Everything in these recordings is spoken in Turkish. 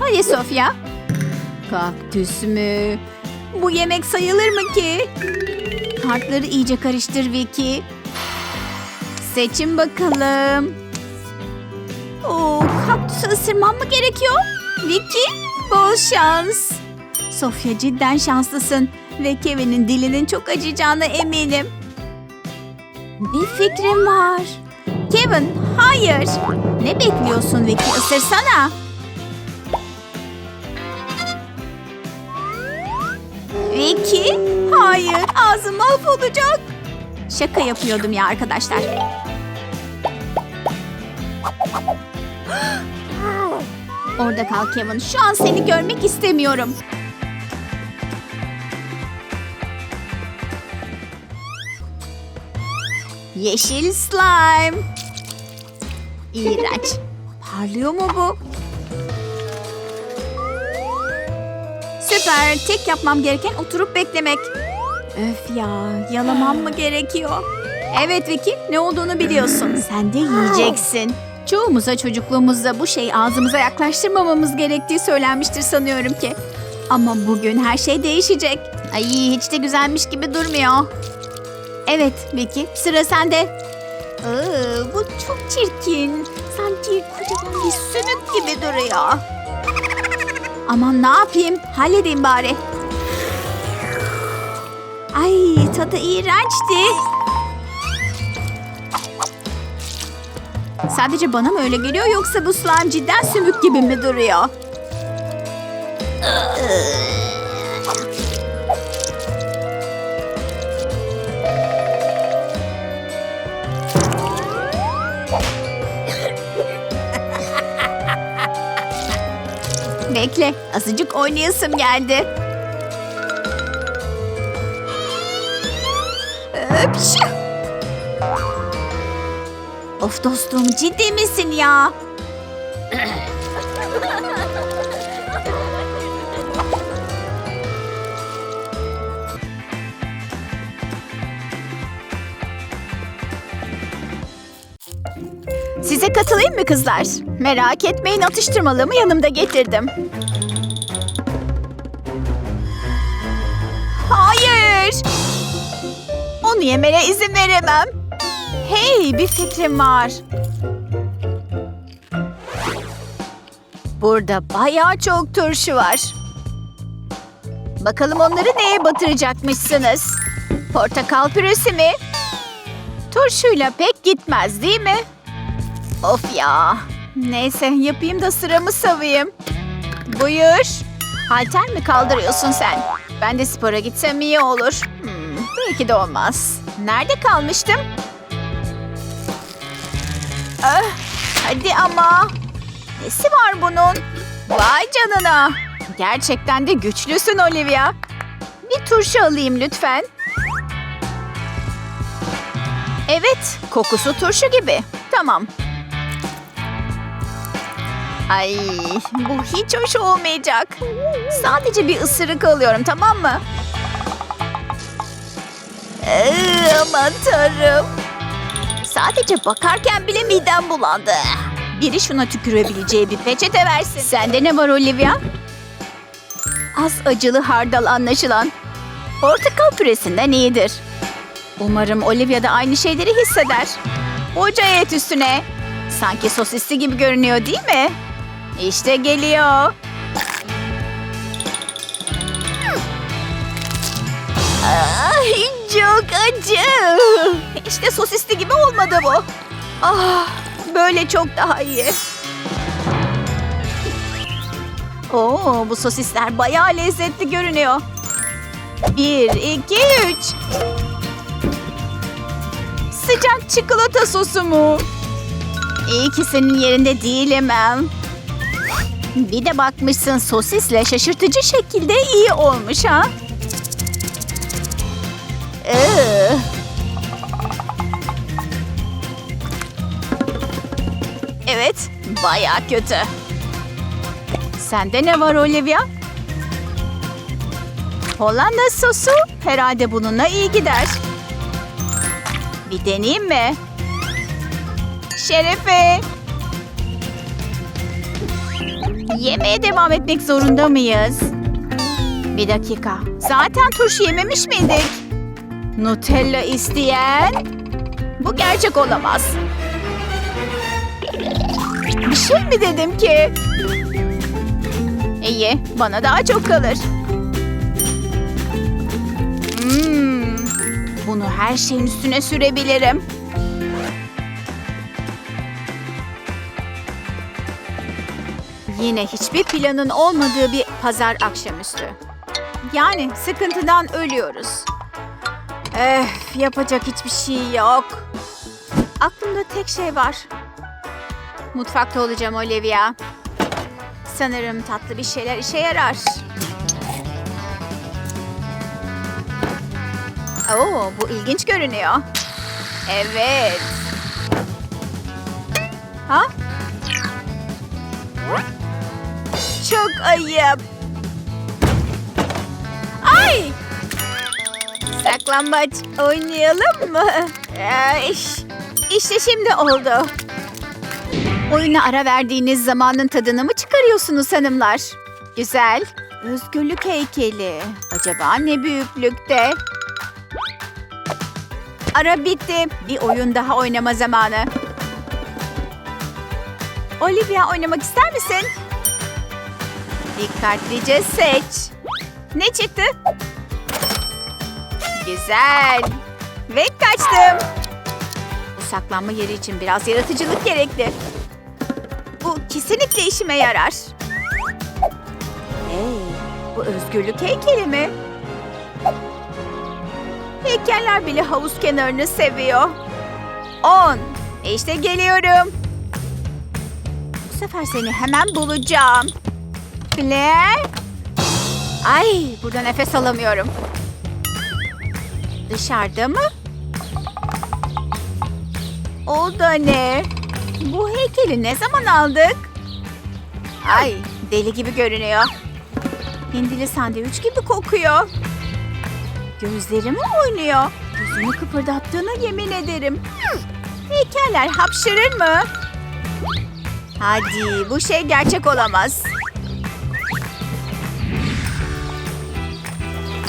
Hadi Sofya. Kaktüs mü? Bu yemek sayılır mı ki? Kartları iyice karıştır Vicky. Seçin bakalım. Oo, kaktüsü ısırmam mı gerekiyor? Vicky, bol şans. Sofya cidden şanslısın. Ve Kevin'in dilinin çok acıyacağına eminim. Bir fikrim var. Kevin, hayır. Ne bekliyorsun Vicky? Isırsana. Vicky, hayır. Ağzım mahvolacak. Şaka yapıyordum ya arkadaşlar. Orada kal Kevin. Şu an seni görmek istemiyorum. Yeşil slime. İğrenç. Parlıyor mu bu? Süper. Tek yapmam gereken oturup beklemek. Öf ya. Yalamam mı gerekiyor? Evet Vicky. Ne olduğunu biliyorsun. Sen de yiyeceksin. Çoğumuza çocukluğumuzda bu şeyi ağzımıza yaklaştırmamamız gerektiği söylenmiştir sanıyorum ki. Ama bugün her şey değişecek. Ay hiç de güzelmiş gibi durmuyor. Evet Vicky sıra sende. Iı, bu çok çirkin. Sanki kocaman bir sümük gibi duruyor. Aman ne yapayım? Halledeyim bari. Ay tadı iğrençti. Sadece bana mı öyle geliyor yoksa bu slime cidden sümük gibi mi duruyor? Bekle, azıcık oynayasım geldi. Öpşü. Of dostum ciddi misin ya? Size katılayım mı kızlar? Merak etmeyin atıştırmalığımı yanımda getirdim. Hayır! Onu yemene izin veremem. Hey bir fikrim var. Burada bayağı çok turşu var. Bakalım onları neye batıracakmışsınız? Portakal püresi mi? Turşuyla pek gitmez değil mi? Of ya. Neyse yapayım da sıramı savayım. Buyur. Halter mi kaldırıyorsun sen? Ben de spora gitsem iyi olur. Hmm, belki de olmaz. Nerede kalmıştım? Ah, hadi ama. Nesi var bunun? Vay canına. Gerçekten de güçlüsün Olivia. Bir turşu alayım lütfen. Evet, kokusu turşu gibi. Tamam. Ay, bu hiç hoş olmayacak. Sadece bir ısırık alıyorum, tamam mı? Ee, aman tanrım. Sadece bakarken bile midem bulandı. Biri şuna tükürebileceği bir peçete versin. Sende ne var Olivia? Az acılı hardal anlaşılan. Portakal püresinden iyidir. Umarım Olivia da aynı şeyleri hisseder. Oca et üstüne. Sanki sosisli gibi görünüyor değil mi? İşte geliyor. Ay, çok acı. İşte sosisli gibi olmadı bu. Ah, böyle çok daha iyi. Oo, bu sosisler bayağı lezzetli görünüyor. Bir, iki, üç. Sıcak çikolata sosu mu? İyi ki senin yerinde değilim em. Bir de bakmışsın sosisle şaşırtıcı şekilde iyi olmuş ha. Evet, bayağı kötü. Sende ne var Olivia? Hollanda sosu herhalde bununla iyi gider. Bir deneyeyim mi? Şerefe. Yemeğe devam etmek zorunda mıyız? Bir dakika. Zaten turşu yememiş miydik? Nutella isteyen? Bu gerçek olamaz. Bir şey mi dedim ki? İyi, bana daha çok kalır. Hmm, bunu her şeyin üstüne sürebilirim. Yine hiçbir planın olmadığı bir pazar akşamüstü. Yani sıkıntıdan ölüyoruz. Eh, yapacak hiçbir şey yok. Aklımda tek şey var. Mutfakta olacağım Olivia. Sanırım tatlı bir şeyler işe yarar. Oo, bu ilginç görünüyor. Evet. Ha? Çok ayıp. Ay! Saklambaç oynayalım mı? Ay, İşte şimdi oldu. Oyuna ara verdiğiniz zamanın tadını mı çıkarıyorsunuz hanımlar? Güzel. Özgürlük heykeli. Acaba ne büyüklükte? Ara bitti. Bir oyun daha oynama zamanı. Olivia oynamak ister misin? Dikkatlice seç. Ne çıktı? Güzel. Ve kaçtım. Bu saklanma yeri için biraz yaratıcılık gerekli. Bu kesinlikle işime yarar. Hey, bu özgürlük heykeli mi? Heykeller bile havuz kenarını seviyor. On. İşte geliyorum. Bu sefer seni hemen bulacağım. Blair. Ay, burada nefes alamıyorum. Dışarıda mı? O da ne? Bu heykeli ne zaman aldık? Ay, deli gibi görünüyor. Hindili sandviç gibi kokuyor. Gözleri mi oynuyor? Gözünü kıpırdattığına yemin ederim. Heykeller hapşırır mı? Hadi, bu şey gerçek olamaz.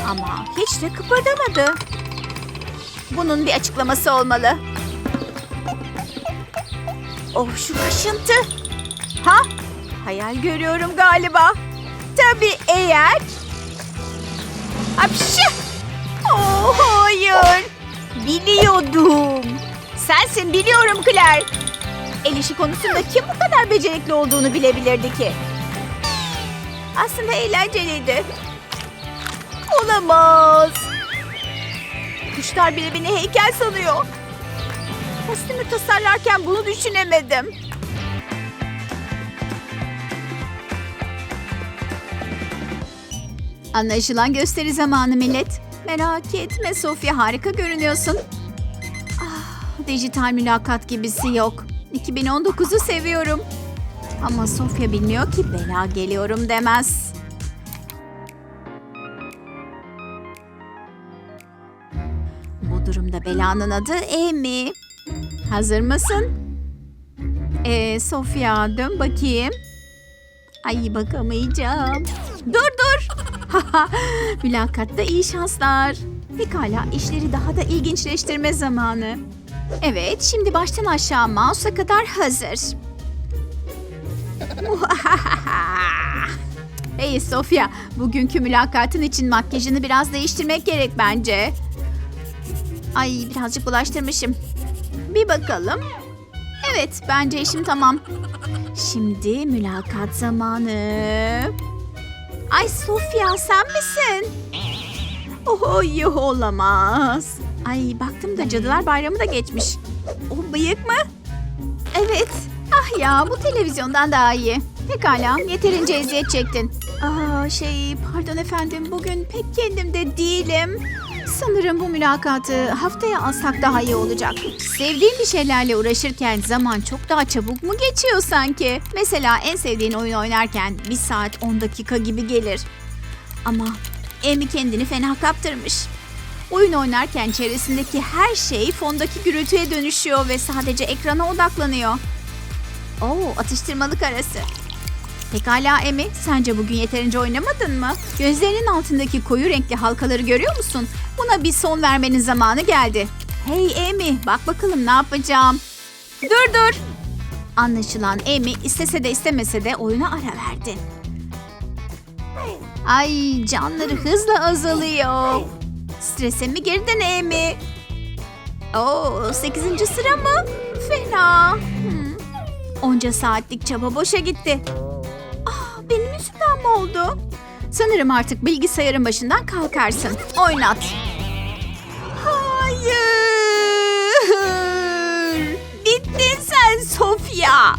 Ama hiç de kıpırdamadı. Bunun bir açıklaması olmalı. Oh şu kaşıntı. Ha? Hayal görüyorum galiba. Tabii eğer... Hapşı! Oh hayır. Biliyordum. Sensin biliyorum Claire. El işi konusunda kim bu kadar becerikli olduğunu bilebilirdi ki? Aslında eğlenceliydi. Olamaz. Kuşlar bile beni heykel sanıyor. Kostümü tasarlarken bunu düşünemedim. Anlaşılan gösteri zamanı millet. Merak etme Sofya harika görünüyorsun. Ah, dijital mülakat gibisi yok. 2019'u seviyorum. Ama Sofya bilmiyor ki bela geliyorum demez. Durumda belanın adı Amy. Hazır mısın? Ee, Sofya dön bakayım. Ay bakamayacağım. Dur dur. Mülakatta iyi şanslar. Pekala işleri daha da ilginçleştirme zamanı. Evet şimdi baştan aşağı mouse'a kadar hazır. hey Sofya bugünkü mülakatın için makyajını biraz değiştirmek gerek bence. Ay birazcık bulaştırmışım. Bir bakalım. Evet bence işim tamam. Şimdi mülakat zamanı. Ay Sofya sen misin? Oh yuh olamaz. Ay baktım da Cadılar Bayramı da geçmiş. O bıyık mı? Evet. Ah ya bu televizyondan daha iyi. Pekala yeterince eziyet çektin. Aa şey pardon efendim bugün pek kendimde değilim. Sanırım bu mülakatı haftaya alsak daha iyi olacak. Sevdiğin bir şeylerle uğraşırken zaman çok daha çabuk mu geçiyor sanki? Mesela en sevdiğin oyun oynarken bir saat 10 dakika gibi gelir. Ama Amy kendini fena kaptırmış. Oyun oynarken çevresindeki her şey fondaki gürültüye dönüşüyor ve sadece ekrana odaklanıyor. Oo, atıştırmalık arası. Pekala Emi, sence bugün yeterince oynamadın mı? Gözlerinin altındaki koyu renkli halkaları görüyor musun? Buna bir son vermenin zamanı geldi. Hey Emi, bak bakalım ne yapacağım. Dur dur. Anlaşılan Emi istese de istemese de oyuna ara verdi. Ay canları hızla azalıyor. Strese mi girdin Emi? Oo, 8. sıra mı? Fena. Hmm. Onca saatlik çaba boşa gitti. Oldu? Sanırım artık bilgisayarın başından kalkarsın. Oynat. Hayır. Bittin sen Sofya.